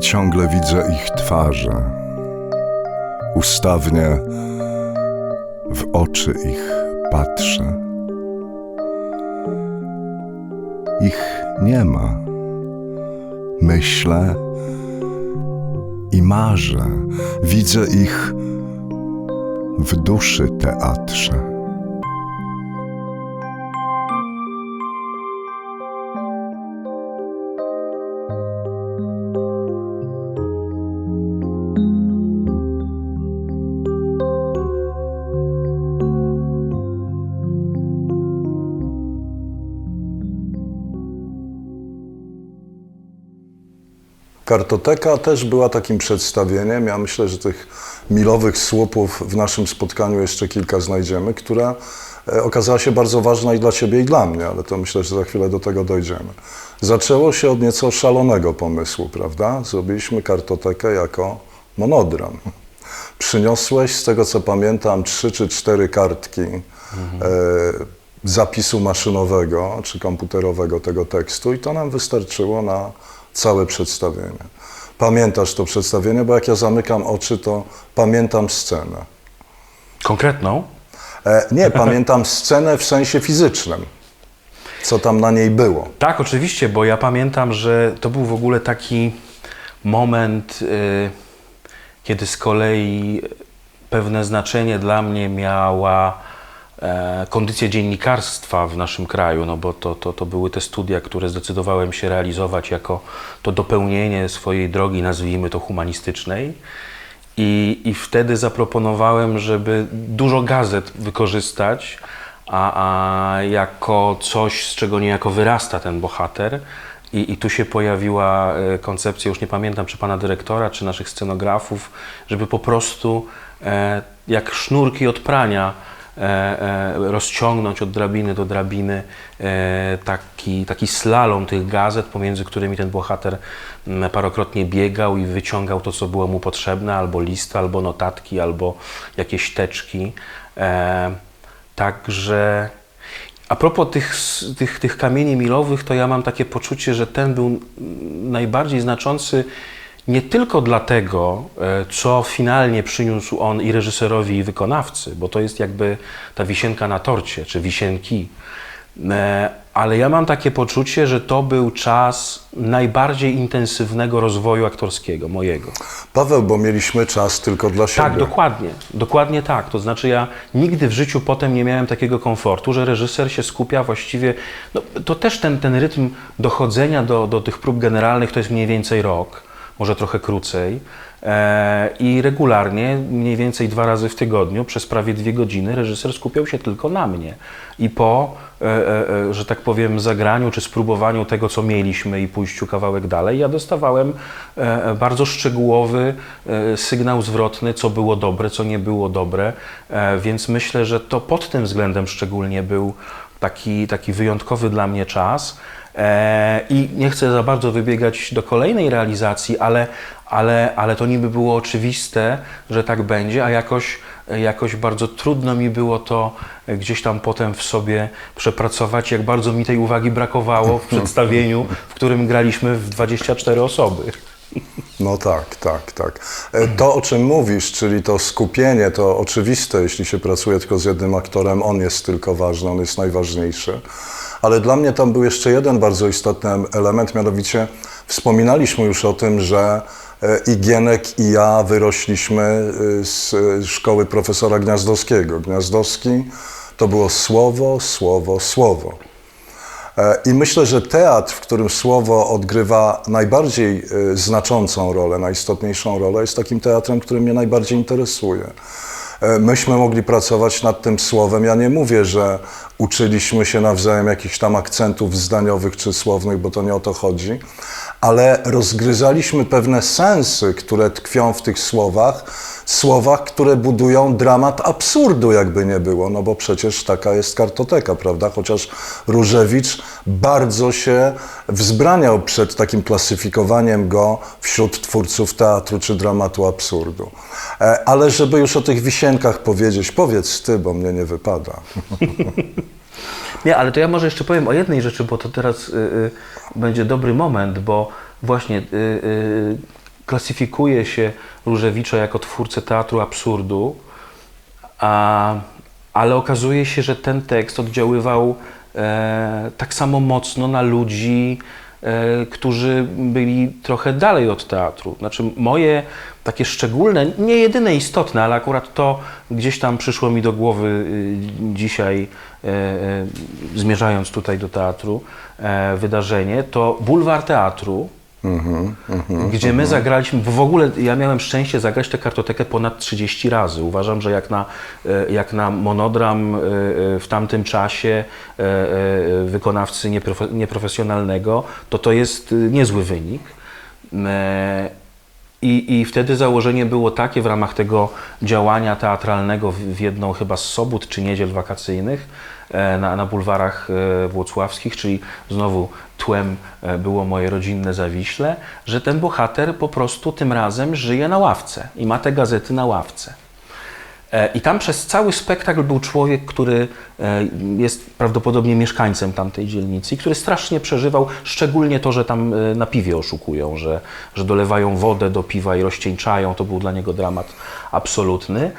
ciągle widzę ich twarze. Ustawnie w oczy ich patrzę. Ich nie ma. Myślę i marzę. Widzę ich w duszy teatrze. Kartoteka też była takim przedstawieniem. Ja myślę, że tych milowych słupów w naszym spotkaniu jeszcze kilka znajdziemy, która e, okazała się bardzo ważna i dla Ciebie, i dla mnie, ale to myślę, że za chwilę do tego dojdziemy. Zaczęło się od nieco szalonego pomysłu, prawda? Zrobiliśmy kartotekę jako monodram. Przyniosłeś, z tego co pamiętam, trzy czy cztery kartki e, zapisu maszynowego czy komputerowego tego tekstu i to nam wystarczyło na całe przedstawienie. Pamiętasz to przedstawienie, bo jak ja zamykam oczy, to pamiętam scenę. Konkretną? E, nie, pamiętam scenę w sensie fizycznym, co tam na niej było. Tak, oczywiście, bo ja pamiętam, że to był w ogóle taki moment, y, kiedy z kolei pewne znaczenie dla mnie miała e, kondycja dziennikarstwa w naszym kraju, no bo to, to, to były te studia, które zdecydowałem się realizować jako to dopełnienie swojej drogi, nazwijmy to humanistycznej. I, I wtedy zaproponowałem, żeby dużo gazet wykorzystać, a, a jako coś, z czego niejako wyrasta ten bohater. I, I tu się pojawiła e, koncepcja, już nie pamiętam, czy pana dyrektora, czy naszych scenografów, żeby po prostu e, jak sznurki od prania rozciągnąć od drabiny do drabiny e, taki, taki slalom tych gazet, pomiędzy którymi ten bohater m, parokrotnie biegał i wyciągał to, co było mu potrzebne, albo listy, albo notatki, albo jakieś teczki. E, Także a propos tych, tych, tych kamieni milowych, to ja mam takie poczucie, że ten był mm, najbardziej znaczący nie tylko dlatego, e, co finalnie przyniósł on i reżyserowi, i wykonawcy, bo to jest jakby ta wisienka na torcie, czy wisienki. E, Ale ja mam takie poczucie, że to był czas najbardziej intensywnego rozwoju aktorskiego mojego. Paweł, bo mieliśmy czas tylko dla siebie. Tak, dokładnie. Dokładnie tak. To znaczy ja nigdy w życiu potem nie miałem takiego komfortu, że reżyser się skupia właściwie, no, to też ten, ten rytm dochodzenia do, do tych prób generalnych to jest mniej więcej rok, może trochę krócej. E, I regularnie, mniej więcej dwa razy w tygodniu, przez prawie dwie godziny, reżyser skupiał się tylko na mnie. I po, e, e, że tak powiem, zagraniu czy spróbowaniu tego, co mieliśmy i pójściu kawałek dalej, ja dostawałem bardzo szczegółowy sygnał zwrotny, co było dobre, co nie było dobre. Więc myślę, że to pod tym względem szczególnie był taki, taki wyjątkowy dla mnie czas. E, I nie chcę za bardzo wybiegać do kolejnej realizacji, ale, ale, ale to niby było oczywiste, że tak będzie, a jakoś, jakoś bardzo trudno mi było to gdzieś tam potem w sobie przepracować, jak bardzo mi tej uwagi brakowało w przedstawieniu, w którym graliśmy w 24 osoby. No tak, tak, tak. E, To, o czym mówisz, czyli to skupienie, to oczywiste, jeśli się pracuje tylko z jednym aktorem, on jest tylko ważny, on jest najważniejszy. Ale dla mnie tam był jeszcze jeden bardzo istotny element, mianowicie wspominaliśmy już o tym, że e, i Gienek i ja wyrośliśmy e, z szkoły profesora Gniazdowskiego. Gniazdowski to było słowo, słowo, słowo. E, I myślę, że teatr, w którym słowo odgrywa najbardziej e, znaczącą rolę, najistotniejszą rolę, jest takim teatrem, który mnie najbardziej interesuje. E, Myśmy mogli pracować nad tym słowem. Ja nie mówię, że uczyliśmy się nawzajem jakichś tam akcentów zdaniowych czy słownych, bo to nie o to chodzi, ale rozgryzaliśmy pewne sensy, które tkwią w tych słowach, słowach, które budują dramat absurdu, jakby nie było, no bo przecież taka jest kartoteka, prawda? Chociaż Różewicz bardzo się wzbraniał przed takim klasyfikowaniem go wśród twórców teatru czy dramatu absurdu. E, Ale żeby już o tych wisienkach powiedzieć, powiedz ty, bo mnie nie wypada. Nie, ale to ja może jeszcze powiem o jednej rzeczy, bo to teraz y, y, będzie dobry moment, bo właśnie y, y, klasyfikuje się Różewicza jako twórcę teatru absurdu, a, ale okazuje się, że ten tekst oddziaływał e, tak samo mocno na ludzi, którzy byli trochę dalej od teatru. Znaczy moje takie szczególne, nie jedyne istotne, ale akurat to gdzieś tam przyszło mi do głowy y, dzisiaj, e, e, zmierzając tutaj do teatru, e, wydarzenie, to bulwar teatru, gdzie my zagraliśmy, w ogóle ja miałem szczęście zagrać tę kartotekę ponad 30 razy. Uważam, że jak na, e, jak na monodram e, e, w tamtym czasie wykonawcy nieprofe- nieprofesjonalnego, to to jest niezły wynik. I, I wtedy założenie było takie w ramach tego działania teatralnego w, jedną chyba z sobót czy niedziel wakacyjnych na, na bulwarach e, włocławskich, czyli znowu tłem e, było moje rodzinne Zawiśle, że ten bohater po prostu tym razem żyje na ławce i ma te gazety na ławce. E, I tam przez cały spektakl był człowiek, który e, jest prawdopodobnie mieszkańcem tamtej dzielnicy który strasznie przeżywał, szczególnie to, że tam e, na piwie oszukują, że, że dolewają wodę do piwa i rozcieńczają. To był dla niego dramat absolutny.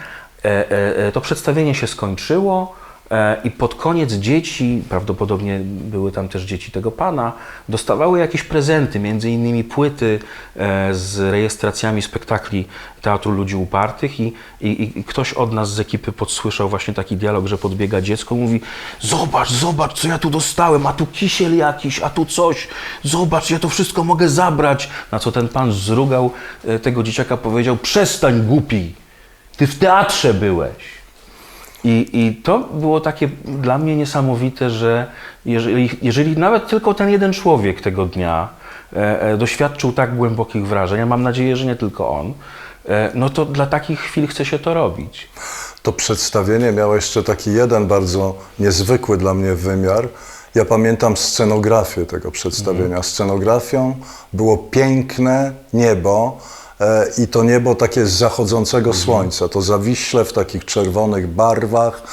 E, e, e, To przedstawienie się skończyło. E, I pod koniec dzieci, prawdopodobnie były tam też dzieci tego pana, dostawały jakieś prezenty, między innymi płyty e, z rejestracjami spektakli Teatru Ludzi Upartych i, i, i ktoś od nas z ekipy podsłyszał właśnie taki dialog, że podbiega dziecko, mówi zobacz, zobacz, co ja tu dostałem, a tu kisiel jakiś, a tu coś, zobacz, ja to wszystko mogę zabrać. Na co ten pan zrugał e, tego dzieciaka, powiedział, przestań głupi, ty w teatrze byłeś. I, I to było takie dla mnie niesamowite, że jeżeli, jeżeli nawet tylko ten jeden człowiek tego dnia e, e, doświadczył tak głębokich wrażeń, a mam nadzieję, że nie tylko on, e, no to dla takich chwil chce się to robić. To przedstawienie miało jeszcze taki jeden bardzo niezwykły dla mnie wymiar. Ja pamiętam scenografię tego przedstawienia. Scenografią było piękne niebo i to niebo takie z zachodzącego słońca. To zawiśle w takich czerwonych barwach.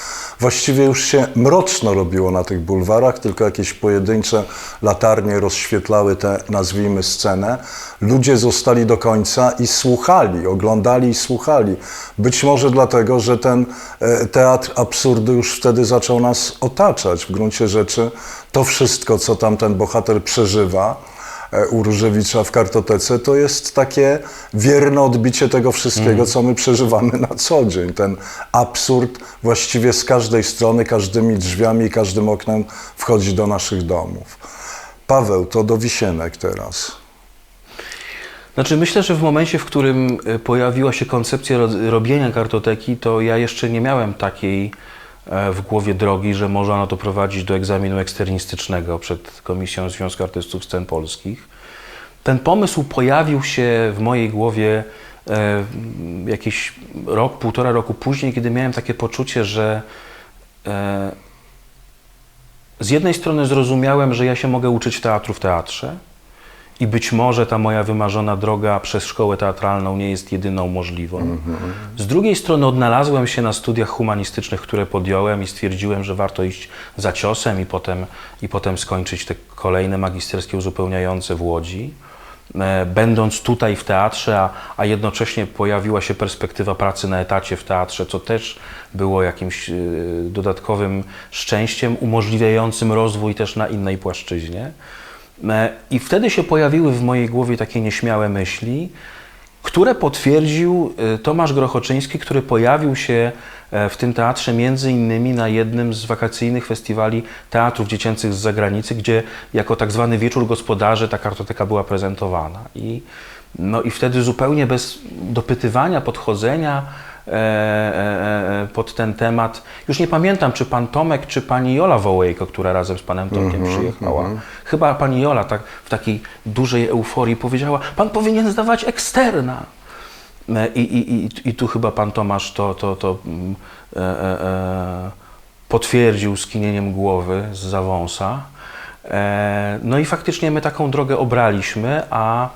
Właściwie już się mroczno robiło na tych bulwarach, tylko jakieś pojedyncze latarnie rozświetlały tę, nazwijmy, scenę. Ludzie zostali do końca i słuchali, oglądali i słuchali. Być może dlatego, że ten e, teatr absurdu już wtedy zaczął nas otaczać. W gruncie rzeczy to wszystko, co tam ten bohater przeżywa, e, u Różewicza w kartotece, to jest takie wierne odbicie tego wszystkiego, co my przeżywamy na co dzień. Ten absurd właściwie z każdej strony, każdymi drzwiami i każdym oknem wchodzi do naszych domów. Paweł, to do Wisienek teraz. Znaczy myślę, że w momencie, w którym e, pojawiła się koncepcja ro- robienia kartoteki, to ja jeszcze nie miałem takiej e, w głowie drogi, że można to prowadzić do egzaminu eksternistycznego przed Komisją Związku Artystów Scen Polskich. Ten pomysł pojawił się w mojej głowie e, jakiś rok, półtora roku później, kiedy miałem takie poczucie, że e, z jednej strony zrozumiałem, że ja się mogę uczyć teatru w teatrze i być może ta moja wymarzona droga przez szkołę teatralną nie jest jedyną możliwą. Z drugiej strony odnalazłem się na studiach humanistycznych, które podjąłem i stwierdziłem, że warto iść za ciosem i potem, i potem skończyć te kolejne magisterskie uzupełniające w Łodzi. E, Będąc tutaj w teatrze, a, a jednocześnie pojawiła się perspektywa pracy na etacie w teatrze, co też było jakimś e, dodatkowym szczęściem umożliwiającym rozwój też na innej płaszczyźnie. E, I wtedy się pojawiły w mojej głowie takie nieśmiałe myśli, które potwierdził e, Tomasz Grochoczyński, który pojawił się e, w tym teatrze między innymi na jednym z wakacyjnych festiwali teatrów dziecięcych z zagranicy, gdzie jako tak zwany wieczór gospodarzy ta kartoteka była prezentowana. I, no i wtedy zupełnie bez dopytywania, podchodzenia pod ten temat, już nie pamiętam, czy pan Tomek, czy pani Jola Wołejko, która razem z panem Tomkiem przyjechała. Chyba pani Jola tak w takiej dużej euforii powiedziała, pan powinien zdawać eksterna. E, I, i, i, I tu chyba pan Tomasz to, to, to mm, e, e, e, potwierdził skinieniem głowy z zawąsa. E, no i faktycznie my taką drogę obraliśmy, a e,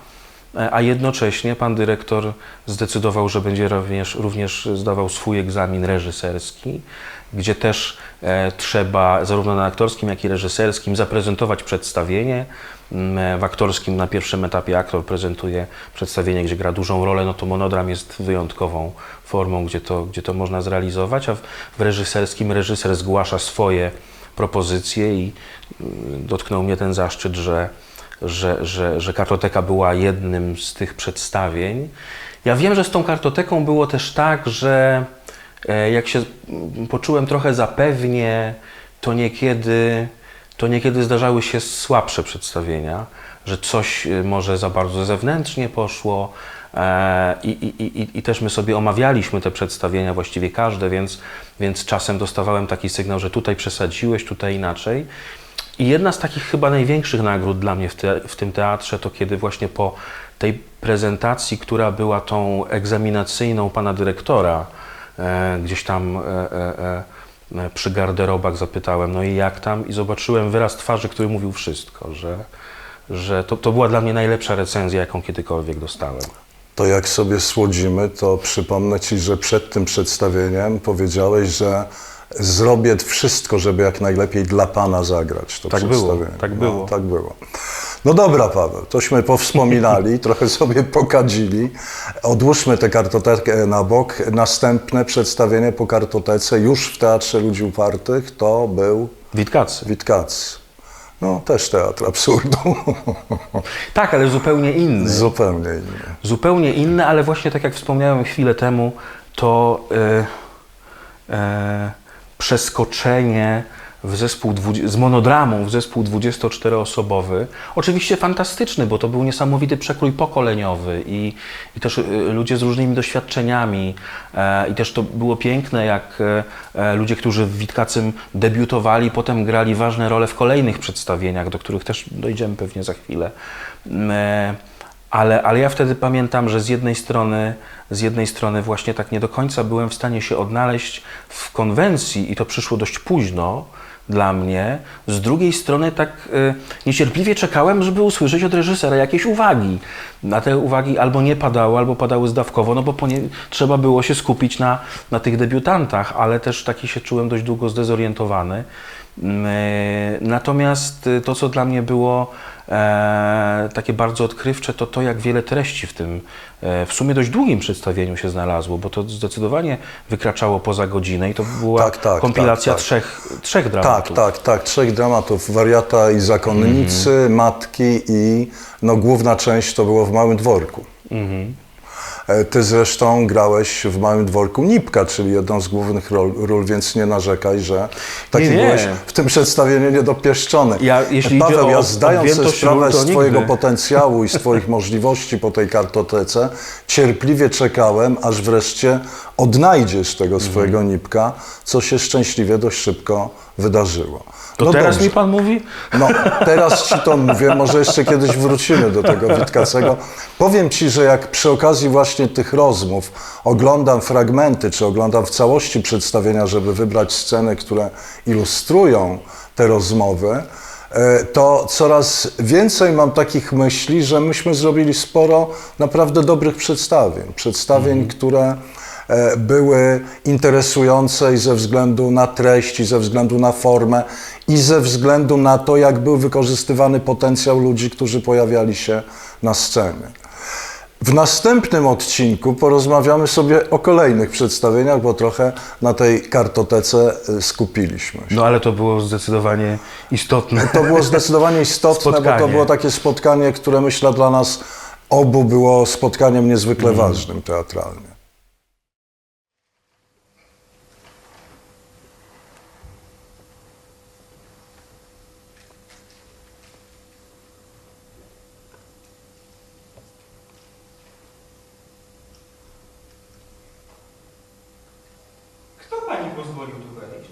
a jednocześnie pan dyrektor zdecydował, że będzie również, również zdawał swój egzamin reżyserski, gdzie też e, trzeba zarówno na aktorskim, jak i reżyserskim zaprezentować przedstawienie. Mm, e, W aktorskim na pierwszym etapie aktor prezentuje przedstawienie, gdzie gra dużą rolę, no to monodram jest wyjątkową formą, gdzie to, gdzie to można zrealizować, a w, w reżyserskim reżyser zgłasza swoje propozycje i mm, dotknął mnie ten zaszczyt, że, że, że, że kartoteka była jednym z tych przedstawień. Ja wiem, że z tą kartoteką było też tak, że e, jak się poczułem trochę zapewnie, to niekiedy, to niekiedy zdarzały się słabsze przedstawienia, że coś e, może za bardzo zewnętrznie poszło. e, I, i, i, I też my sobie omawialiśmy te przedstawienia, właściwie każde, więc, więc czasem dostawałem taki sygnał, że tutaj przesadziłeś, tutaj inaczej. I jedna z takich chyba największych nagród dla mnie w, te, w tym teatrze to kiedy właśnie po tej prezentacji, która była tą egzaminacyjną pana dyrektora, e, gdzieś tam e, e, e, przy garderobach zapytałem, no i jak tam? I zobaczyłem wyraz twarzy, który mówił wszystko, że, że to, to była dla mnie najlepsza recenzja, jaką kiedykolwiek dostałem. To jak sobie słodzimy, to przypomnę Ci, że przed tym przedstawieniem powiedziałeś, że zrobię wszystko, żeby jak najlepiej dla Pana zagrać to Tak było, tak No, było. tak było. No dobra, Paweł, tośmy powspominali, trochę sobie pokadzili. Odłóżmy tę kartotekę na bok. Następne przedstawienie po kartotece już w Teatrze Ludzi Upartych to był Witkacy. Witkacy. No, też teatr absurdu. Tak, ale zupełnie inny. Zupełnie inny. zupełnie inne, ale właśnie tak jak wspomniałem chwilę temu, to e, e, przeskoczenie w zespół z monodramą w zespół 24-osobowy. Oczywiście fantastyczny, bo to był niesamowity przekrój pokoleniowy i, i też e, ludzie z różnymi doświadczeniami. E, I też to było piękne, jak e, e, ludzie, którzy w Witkacym debiutowali, potem grali ważne role w kolejnych przedstawieniach, do których też dojdziemy pewnie za chwilę. Mm, E, ale, ale ja wtedy pamiętam, że z jednej strony, z jednej strony właśnie tak nie do końca byłem w stanie się odnaleźć w konwencji i to przyszło dość późno dla mnie. Z drugiej strony tak y, niecierpliwie czekałem, żeby usłyszeć od reżysera jakieś uwagi. A te uwagi albo nie padały, albo padały zdawkowo, no bo trzeba było się skupić na, na tych debiutantach, ale też taki się czułem dość długo zdezorientowany. Mm, y, Natomiast y, to, co dla mnie było e, takie bardzo odkrywcze, to to, jak wiele treści w tym e, w sumie dość długim przedstawieniu się znalazło, bo to zdecydowanie wykraczało poza godzinę i to była Tak, tak, kompilacja tak, tak. Trzech, trzech Tak, dramatów. tak, tak. Trzech dramatów. Wariata i zakonnicy, Mhm. matki i no, główna część to było w Małym Dworku. Mhm. E, Ty zresztą grałeś w Małym Dworku Nipka, czyli jedną z głównych ról, ról więc nie narzekaj, że taki Nie, nie. byłeś w tym przedstawieniu niedopieszczony. Ja, jeśli Paweł, o ja zdając sobie sprawę z Twojego nigdy. potencjału i z Twoich możliwości po tej kartotece, cierpliwie czekałem, aż wreszcie odnajdziesz tego Mhm. swojego Nipka, co się szczęśliwie dość szybko wydarzyło. To No teraz dobrze. mi pan mówi? No, teraz ci to mówię, może jeszcze kiedyś wrócimy do tego Witkacego. Powiem ci, że jak przy okazji właśnie tych rozmów oglądam fragmenty, czy oglądam w całości przedstawienia, żeby wybrać sceny, które ilustrują te rozmowy, e, to coraz więcej mam takich myśli, że myśmy zrobili sporo naprawdę dobrych przedstawień. Przedstawień, które e, były interesujące i ze względu na treść, i ze względu na formę, i ze względu na to, jak był wykorzystywany potencjał ludzi, którzy pojawiali się na scenie. W następnym odcinku porozmawiamy sobie o kolejnych przedstawieniach, bo trochę na tej kartotece y, skupiliśmy się. No ale to było zdecydowanie istotne. To było zdecydowanie istotne, bo to Spotkanie. było takie spotkanie, które myślę dla nas obu było spotkaniem niezwykle Mm. ważnym teatralnie. Kto pani pozwolił tu wejść?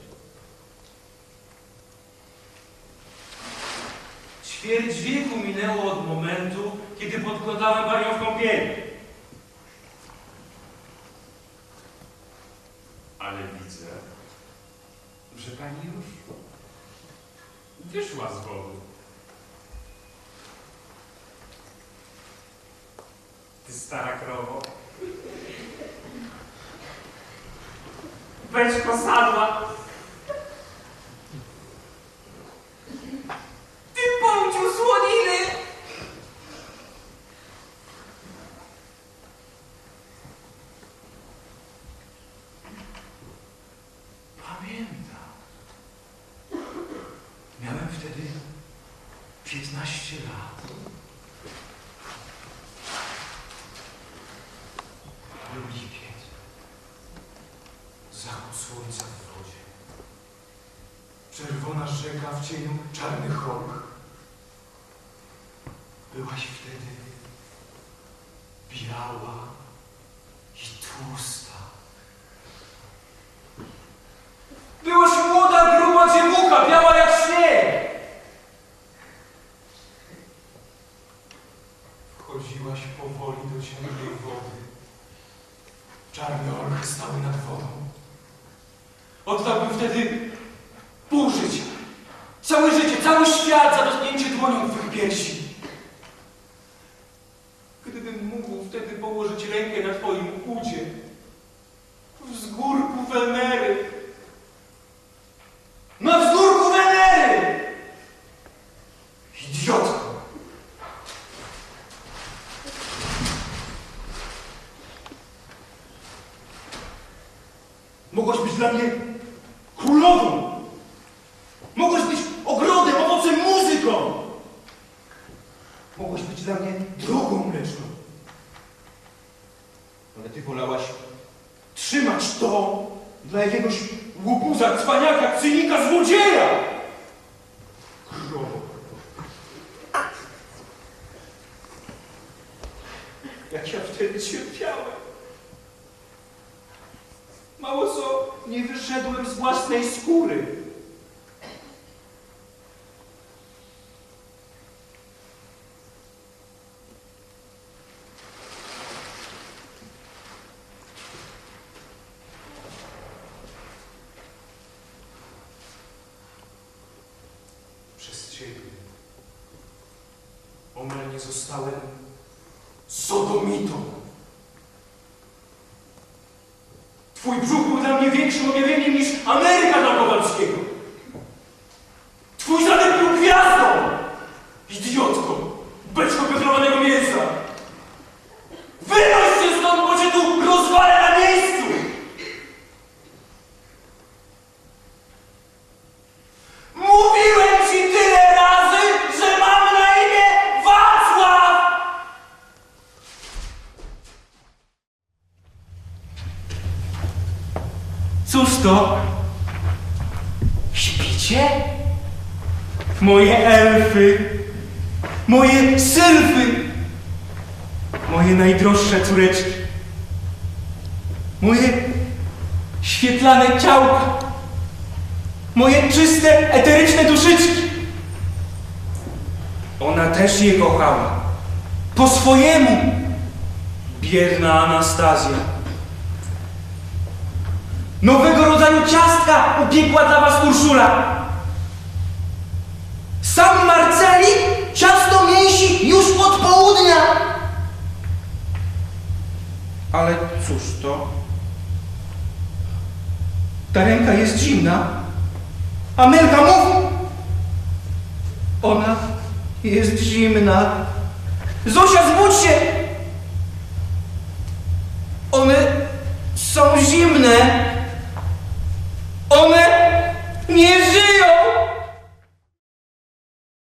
Ćwierć wieku minęło od momentu, kiedy podkładałem panią w kąpieli. Ale widzę, że pani już wyszła z wody. Ty stara krowo. već ko sadva Zachód słońca w wodzie. Czerwona rzeka w cieniu czarnych chorób. Byłaś wtedy biała i tłusta. Ale ty wolałaś trzymać to dla jakiegoś łubuza, cwaniaka, cynika, złodzieja. Krowo. Jak ja wtedy cierpiałem. Mało co, nie wyszedłem z własnej skóry. Przez Ciebie omal nie zostałem sodomitą. Twój brzuch był dla mnie większym objawieniem niż Ameryka dla Kowalskiego. Twój zadek był gwiazdą! Idiotką! Beczko pędrowanego mięsa! Wynoś się stąd, bo cię tu rozwalę na miejscu! Mówiłem ci tyle razy, że mam na imię Wacław! Cóż to? Śpicie? Moje elfy, moje sylfy, moje najdroższe córeczki, moje świetlane ciałka, moje czyste, eteryczne duszyczki. Ona też je kochała. Po swojemu. Bierna Anastazja. Nowego rodzaju ciastka upiekła dla was Urszula. Sam Marceli ciasto mięsi już od południa. Ale cóż to? Ta ręka jest zimna. Amelka, mów! Ona jest zimna. Zosia, zbudź się! One są zimne.